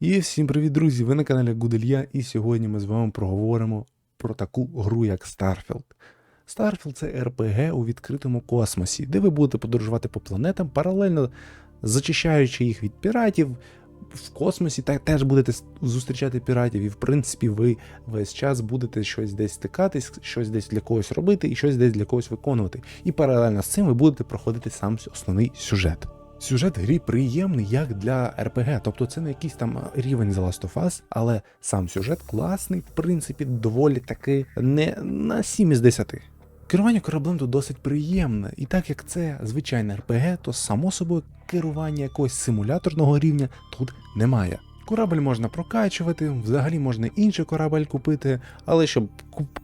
І всім привіт, друзі! Ви на каналі Гуделья, і сьогодні ми з вами проговоримо про таку гру, як Starfield. Starfield це RPG у відкритому космосі, де ви будете подорожувати по планетам, паралельно зачищаючи їх від піратів. В космосі та теж будете зустрічати піратів, і в принципі ви весь час будете щось десь стикатись, щось десь для когось робити і щось десь для когось виконувати. І паралельно з цим ви будете проходити сам основний сюжет. Сюжет грі приємний як для РПГ, тобто це не якийсь там рівень The Last of Us, але сам сюжет класний, в принципі, доволі таки не на 7 із 10. Керування кораблем тут досить приємне, і так як це звичайне РПГ, то само собою керування якогось симуляторного рівня тут немає. Корабль можна прокачувати, взагалі можна інший корабль купити, але щоб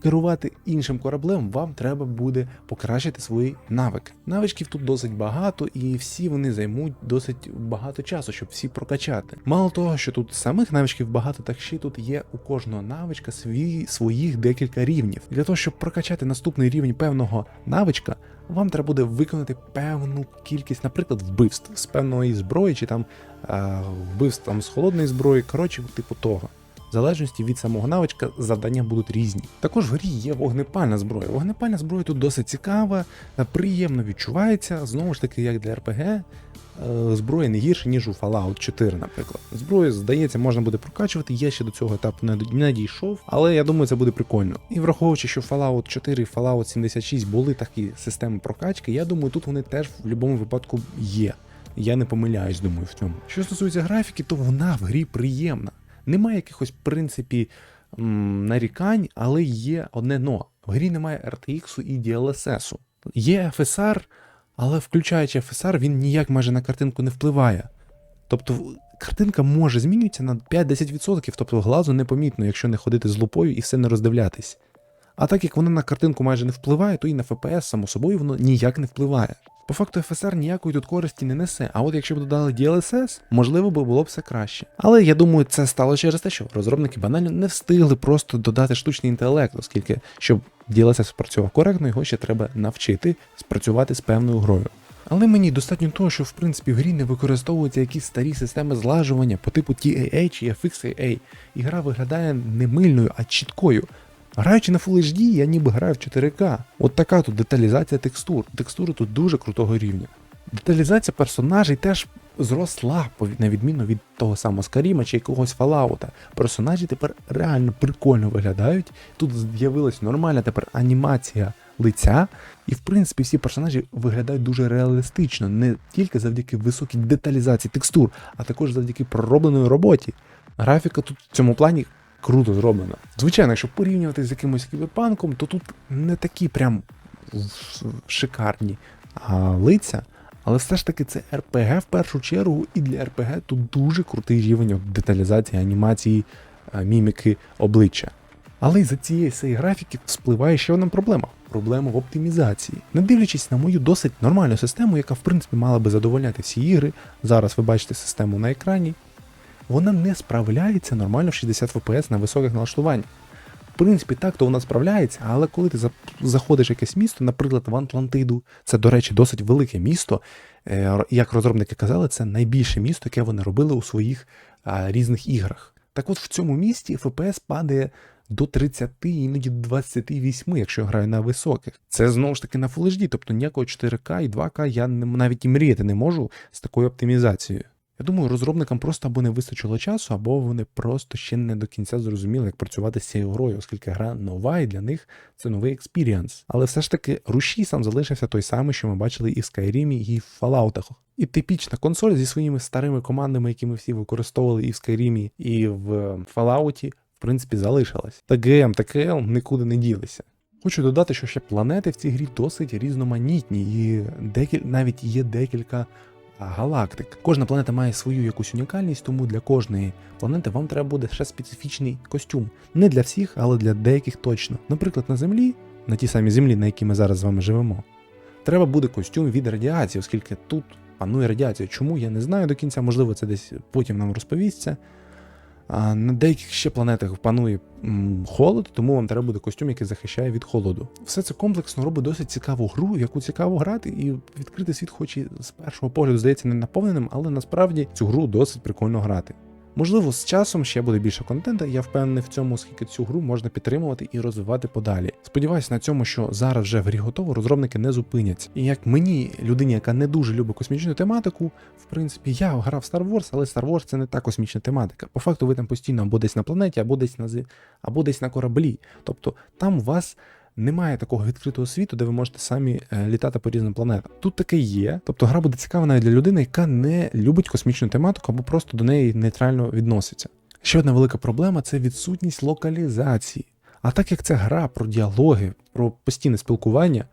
керувати іншим кораблем, вам треба буде покращити свої навики. Навичків тут досить багато, і всі вони займуть досить багато часу, щоб всі прокачати. Мало того, що тут самих навичків багато, так ще тут є у кожного навичка свої, своїх декілька рівнів. Для того, щоб прокачати наступний рівень певного навичка, вам треба буде виконати певну кількість, наприклад, вбивств з певної зброї, чи там вбивств там з холодної зброї, коротше, типу того. В залежності від самого навичка завдання будуть різні. Також в грі є вогнепальна зброя. Вогнепальна зброя тут досить цікава, приємно відчувається. Знову ж таки, як для РПГ, е, зброя не гірше, ніж у Fallout 4, наприклад. Зброю, здається, можна буде прокачувати. Я ще до цього етапу не дійшов, але я думаю, це буде прикольно. І враховуючи, що Fallout 4 і Fallout 76 були такі системи прокачки, я думаю, тут вони теж в будь-якому випадку є. Я не помиляюсь, думаю, в цьому. Що стосується графіки, то вона в грі приємна. Немає якихось, в принципі, нарікань, але є одне но. В грі немає RTX і DLSS. Є FSR, але включаючи FSR, він ніяк майже на картинку не впливає. Тобто картинка може змінюватися на 5-10%, тобто глазу непомітно, якщо не ходити з лупою і все не роздивлятись. А так як вона на картинку майже не впливає, то і на FPS, само собою, воно ніяк не впливає. По факту FSR ніякої тут користі не несе, а от якщо б додали DLSS, можливо би було б все краще. Але я думаю, це стало через те, що розробники банально не встигли просто додати штучний інтелект, оскільки щоб DLSS спрацював коректно, його ще треба навчити спрацювати з певною грою. Але мені достатньо того, що в принципі в грі не використовуються якісь старі системи злажування по типу TAA чи FXAA, і гра виглядає не мильною, а чіткою. Граючи на Full HD, я ніби граю в 4К. От така тут деталізація текстур. Текстури тут дуже крутого рівня. Деталізація персонажей теж зросла, на відміну від того самого Скаріма чи якогось Фалаута. Персонажі тепер реально прикольно виглядають. Тут з'явилась нормальна тепер анімація лиця, і в принципі всі персонажі виглядають дуже реалістично, не тільки завдяки високій деталізації текстур, а також завдяки проробленої роботі. Графіка тут в цьому плані круто зроблена. Звичайно, якщо порівнювати з якимось кіберпанком, то тут не такі прям шикарні а, лиця. Але все ж таки це РПГ в першу чергу, і для РПГ тут дуже крутий рівень деталізації, анімації, міміки обличчя. Але й за цієї всієї графіки спливає ще одна проблема проблема в оптимізації. Не дивлячись на мою досить нормальну систему, яка в принципі мала би задовольняти всі ігри. Зараз ви бачите систему на екрані. Вона не справляється нормально в 60 FPS на високих налаштуваннях. В принципі, так то вона справляється, але коли ти заходиш в якесь місто, наприклад, в Атлантиду, це, до речі, досить велике місто. е, Як розробники казали, це найбільше місто, яке вони робили у своїх різних іграх. Так от в цьому місті FPS падає до 30, іноді до 28, якщо я граю на високих. Це знову ж таки на Full HD, тобто ніякого 4К і 2К я навіть і мріяти не можу з такою оптимізацією. Я думаю, розробникам просто або не вистачило часу, або вони просто ще не до кінця зрозуміли, як працювати з цією грою, оскільки гра нова, і для них це новий експіріанс. Але все ж таки рушій сам залишився той самий, що ми бачили і в Skyrim, і в Fallout. І типічна консоль зі своїми старими командами, які ми всі використовували і в Skyrim, і в Fallout, в принципі, залишилась. Та GM та KL нікуди не ділися. Хочу додати, що ще планети в цій грі досить різноманітні, і декіль... навіть є декілька галактик. Кожна планета має свою якусь унікальність, тому для кожної планети вам треба буде ще специфічний костюм. Не для всіх, але для деяких точно. Наприклад, на Землі, на тій самій землі, на якій ми зараз з вами живемо, треба буде костюм від радіації, оскільки тут панує радіація. Чому я не знаю до кінця, можливо, це десь потім нам розповісться. На деяких ще планетах панує холод, тому вам треба буде костюм, який захищає від холоду. Все це комплексно робить досить цікаву гру, яку цікаво грати, і відкритий світ, хоч і з першого погляду здається не наповненим, але насправді цю гру досить прикольно грати. Можливо, з часом ще буде більше контенту. Я впевнений в цьому, оскільки цю гру можна підтримувати і розвивати подалі. Сподіваюсь на цьому, що зараз вже в грі готово, розробники не зупиняться. І як мені, людині, яка не дуже любить космічну тематику, в принципі, я грав Star Wars, але Star Wars це не та космічна тематика. По факту, ви там постійно або десь на планеті, або десь на зи- або десь на кораблі. Тобто там у вас немає такого відкритого світу, де ви можете самі е, літати по різним планетам. Тут таке є. Тобто гра буде цікава навіть для людини, яка не любить космічну тематику або просто до неї нейтрально відноситься. Ще одна велика проблема це відсутність локалізації. А так як це гра про діалоги, про постійне спілкування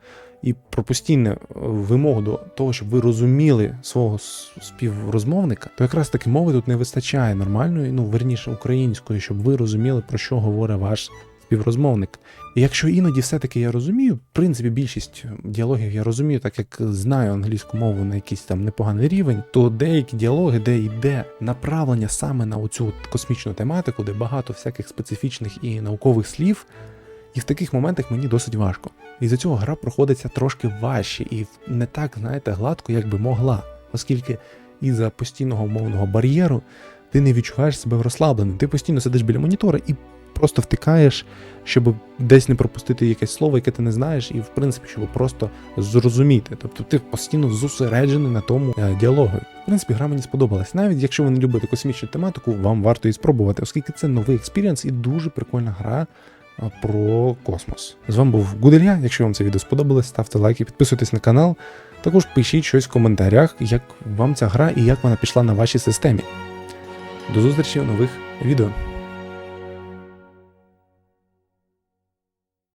і про постійне е, вимогу до того, щоб ви розуміли свого співрозмовника, то якраз таки мови тут не вистачає нормальної, ну верніше української, щоб ви розуміли, про що говорить ваш співрозмовник. І якщо іноді все-таки я розумію, в принципі, більшість діалогів я розумію, так як знаю англійську мову на якийсь там непоганий рівень, то деякі діалоги, де йде направлення саме на оцю космічну тематику, де багато всяких специфічних і наукових слів, і в таких моментах мені досить важко. І за цього гра проходиться трошки важче і не так, знаєте, гладко, як би могла, оскільки із-за постійного мовного бар'єру ти не відчуваєш себе розслабленим. Ти постійно сидиш біля монітора і просто втикаєш, щоб десь не пропустити якесь слово, яке ти не знаєш, і в принципі, щоб просто зрозуміти. Тобто ти постійно зосереджений на тому е, діалогу. В принципі, гра мені сподобалась. Навіть якщо ви не любите космічну тематику, вам варто її спробувати, оскільки це новий експірієнс і дуже прикольна гра. е, Про космос. З вами був Гуделья. Якщо вам це відео сподобалось, ставте лайки, підписуйтесь на канал. Також пишіть щось в коментарях, як вам ця гра і як вона пішла на вашій системі. До зустрічі у нових відео.